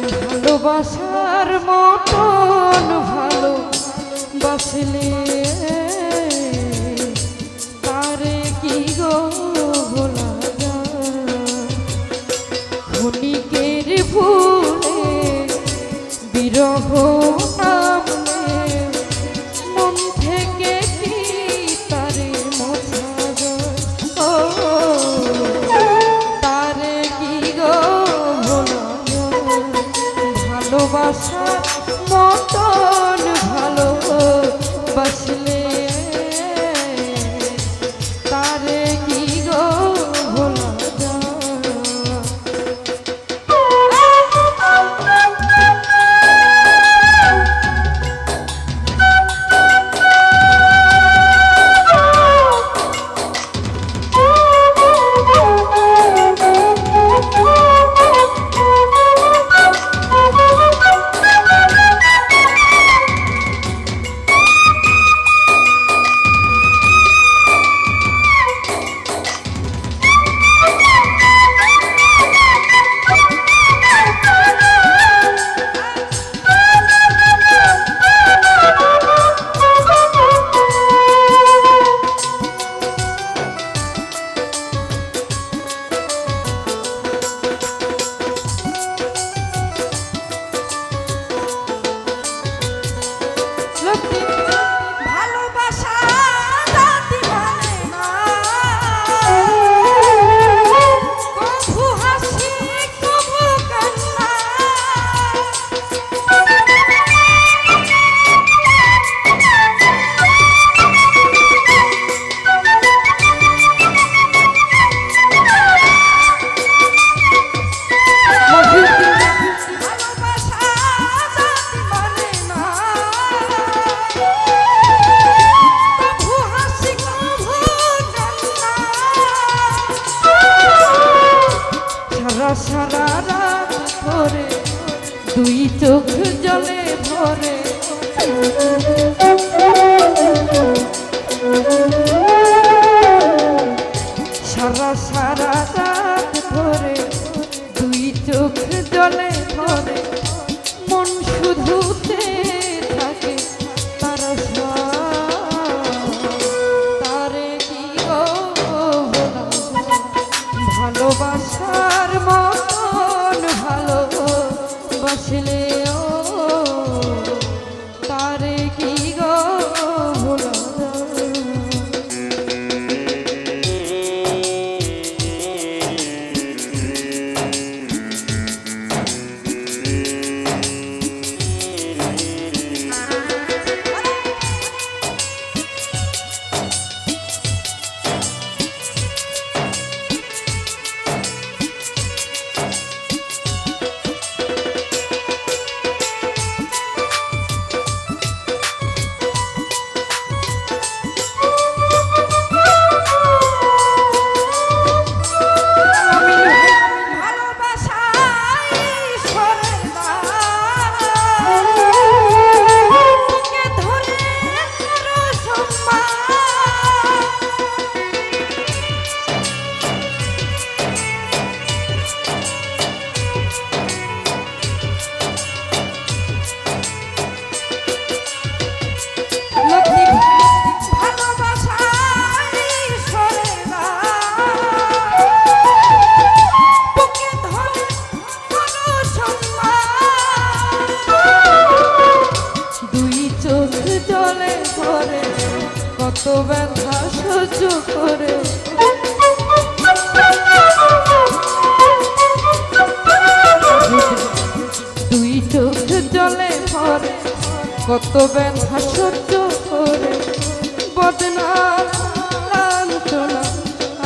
ভালোবাসার মতন ভালো বাসলে তারে কি গো ভোলা যায়? ভুলে বিরহ ভরে দুই চোখ জলে ভরে। সারা সারা রাত ভরে দুই চোখ জলে ভরে। কত ব্যথা সহ্য করে বদনা লাঞ্ছনা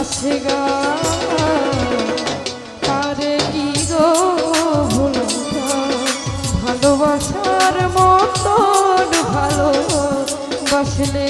আসে গা আরে কি ভালোবাসার মতন ভালো বাসলে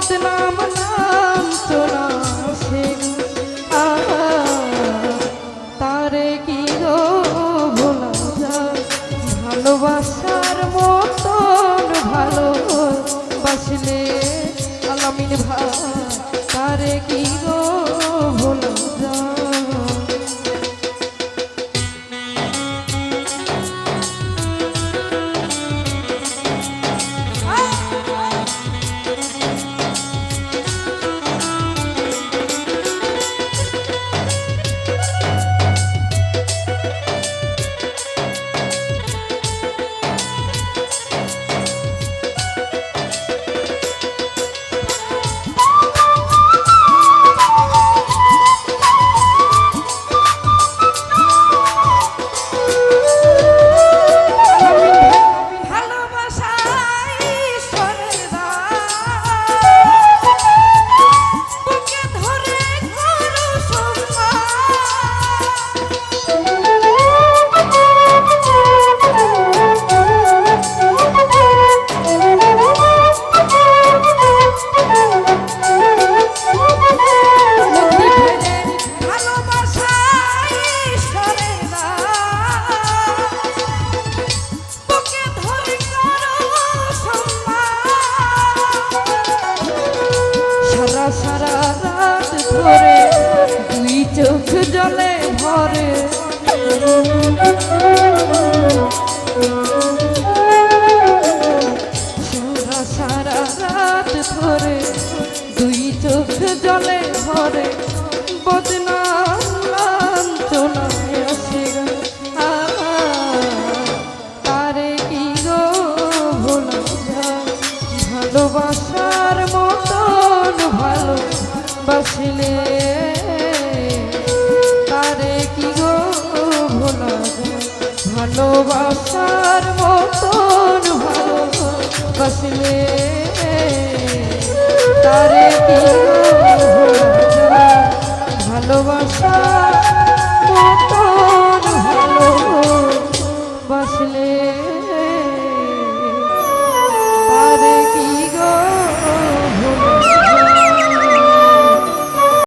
বদনাম নাম সারা রাত ধরে, দুই চোখ জলে ভরে, বদনাম লাঞ্ছনায় আসে গো। কি গো ভোলা ভালোবাসার মতন ভালো বাসলে তারে কি গো ভোলা ভালোবাসার মতন ভালো বাসলে তারে কি